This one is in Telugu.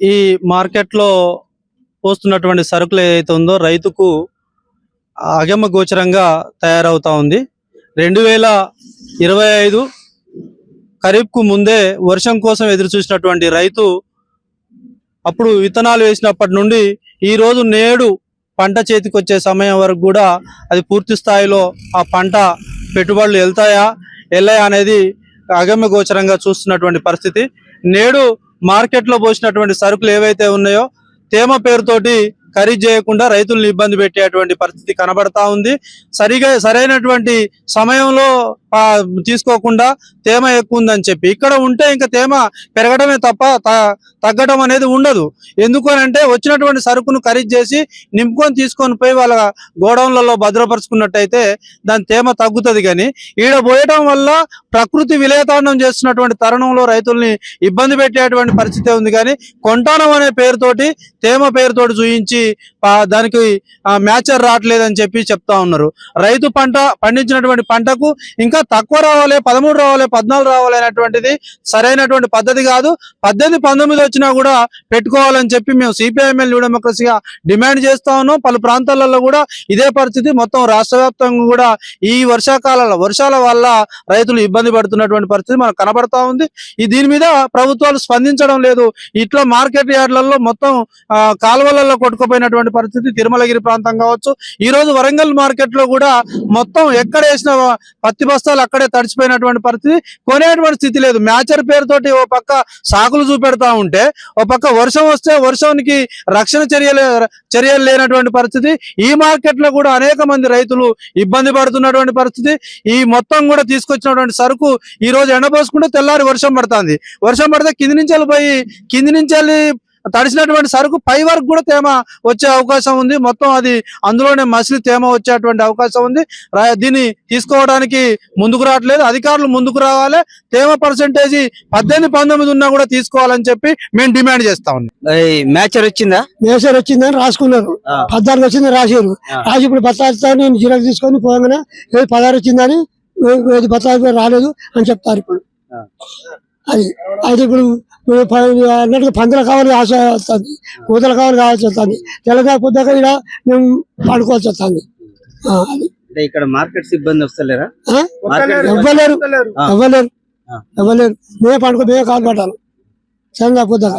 ఈ మార్కెట్లో పోస్తున్నటువంటి సరుకులు ఏదైతే ఉందో రైతుకు అగమ గోచరంగా తయారవుతా ఉంది. రెండు వేల ఇరవై ఐదు ఖరీఫ్కు ముందే వర్షం కోసం ఎదురు చూసినటువంటి రైతు అప్పుడు విత్తనాలు వేసినప్పటి నుండి ఈ రోజు నేడు పంట చేతికి వచ్చే సమయం వరకు కూడా అది పూర్తి స్థాయిలో ఆ పంట పెట్టుబడులు వెళ్తాయా వెళ్ళాయా అనేది అగమ్య గోచరంగా చూస్తున్నటువంటి పరిస్థితి. నేడు మార్కెట్లో పోసినటువంటి సరుకులు ఏవైతే ఉన్నాయో తేమ పేరుతోటి ఖరీదు చేయకుండా రైతులను ఇబ్బంది పెట్టేటువంటి పరిస్థితి కనబడతా ఉంది. సరిగా సరైనటువంటి సమయంలో తీసుకోకుండా తేమ ఎక్కువ ఉందని చెప్పి. ఇక్కడ ఉంటే ఇంకా తేమ పెరగడమే తప్ప త- తగ్గడం అనేది ఉండదు. ఎందుకు అని అంటే వచ్చినటువంటి సరుకును ఖరీదు చేసి నింపుకొని తీసుకొని పోయి వాళ్ళ గోడౌన్లలో భద్రపరుచుకున్నట్టయితే దాని తేమ తగ్గుతుంది కానీ ఈడ పోయడం వల్ల ప్రకృతి విలేతాండం చేస్తున్నటువంటి తరుణంలో రైతుల్ని ఇబ్బంది పెట్టేటువంటి పరిస్థితి ఉంది కానీ కొంటానం అనే పేరుతోటి తేమ పేరుతోటి చూయించి దానికి మ్యాచర్ రావట్లేదని చెప్పి చెప్తా ఉన్నారు. రైతు పంట పండించినటువంటి పంటకు ఇంకా తక్కువ రావాలి పదమూడు రావాలి పద్నాలుగు రావాలి అనేటువంటిది సరైనటువంటి పద్ధతి కాదు. పద్దెనిమిది పంతొమ్మిది వచ్చినా కూడా పెట్టుకోవాలని చెప్పి మేము సిపిఐఎంఎల్ న్యూ డెమోక్రసీగా డిమాండ్ చేస్తా ఉన్నాం. పలు ప్రాంతాలలో కూడా ఇదే పరిస్థితి. మొత్తం రాష్ట్ర వ్యాప్తంగా కూడా ఈ వర్షాకాలంలో వర్షాల వల్ల రైతులు ఇబ్బంది పడుతున్నటువంటి పరిస్థితి మనకు కనబడతా ఉంది. ఈ దీని మీద ప్రభుత్వాలు స్పందించడం లేదు. ఇట్లా మార్కెట్ యార్డ్లలో మొత్తం ఆ, కాలువలలో కొట్టుకుపోయినటువంటి పరిస్థితి తిరుమలగిరి ప్రాంతం కావచ్చు. ఈ రోజు వరంగల్ మార్కెట్లో కూడా మొత్తం ఎక్కడ వేసిన పత్తి బస్తాలు అక్కడే తడిచిపోయినటువంటి పరిస్థితి. కొనేటువంటి స్థితి లేదు. మ్యాచర్ పేరుతోటి ఓ పక్క సాకులు చూపెడతా ఉంటే ఓ పక్క వర్షం వస్తే వర్షానికి రక్షణ చర్యలు చర్యలు లేనటువంటి పరిస్థితి. ఈ మార్కెట్లో కూడా అనేక మంది రైతులు ఇబ్బంది పడుతున్నటువంటి పరిస్థితి. ఈ మొత్తం కూడా తీసుకొచ్చినటువంటి సరుకు ఈ రోజు ఎండపోసుకుంటే తెల్లారి వర్షం పడుతుంది. వర్షం పడితే కింది నుంచి వెళ్ళిపోయి కింది నుంచి వెళ్ళి తడిసినటువంటి సరుకు పై వరకు కూడా తేమ వచ్చే అవకాశం ఉంది. మొత్తం అది అందులోనే మసిలి తేమ వచ్చేటువంటి అవకాశం ఉంది. దీన్ని తీసుకోవడానికి ముందుకు రావట్లేదు. అధికారులు ముందుకు రావాలి. తేమ పర్సంటేజ్ పద్దెనిమిది పంతొమ్మిది ఉన్నా కూడా తీసుకోవాలని చెప్పి మేము డిమాండ్ చేస్తా ఉన్నాం. మ్యాచర్ వచ్చిందా? మేసర్ వచ్చిందని రాసుకున్నారు. పద్నాలుగు వచ్చిందని రాశారు ఆ. రాసి ఇప్పుడు బత్తాయిస్తాను నేను జిరాక్స్ తీసుకొని పోగానే ఏది పదహారు వచ్చిందని బత్తాయి రాలేదు అని చెప్తారు ఇప్పుడు. అది అయితే ఇప్పుడు అన్నట్టుగా పందులు కావాలి ఆశ వస్తుంది. కూతలు కావాలి కావాల్సి వస్తుంది. తెలంగాణ పొద్దాక ఇక్కడ మేము పడుకోవాల్సి వస్తుంది. అది. ఇక్కడ మార్కెట్స్ ఇబ్బంది వస్తలేరా? మార్కెట్. ఎవ్వలేరు ఆ. ఎవ్వలేరు మేమే పండుకో మేమే కాలు పట్టాలి తెలంగాణ పొద్దాక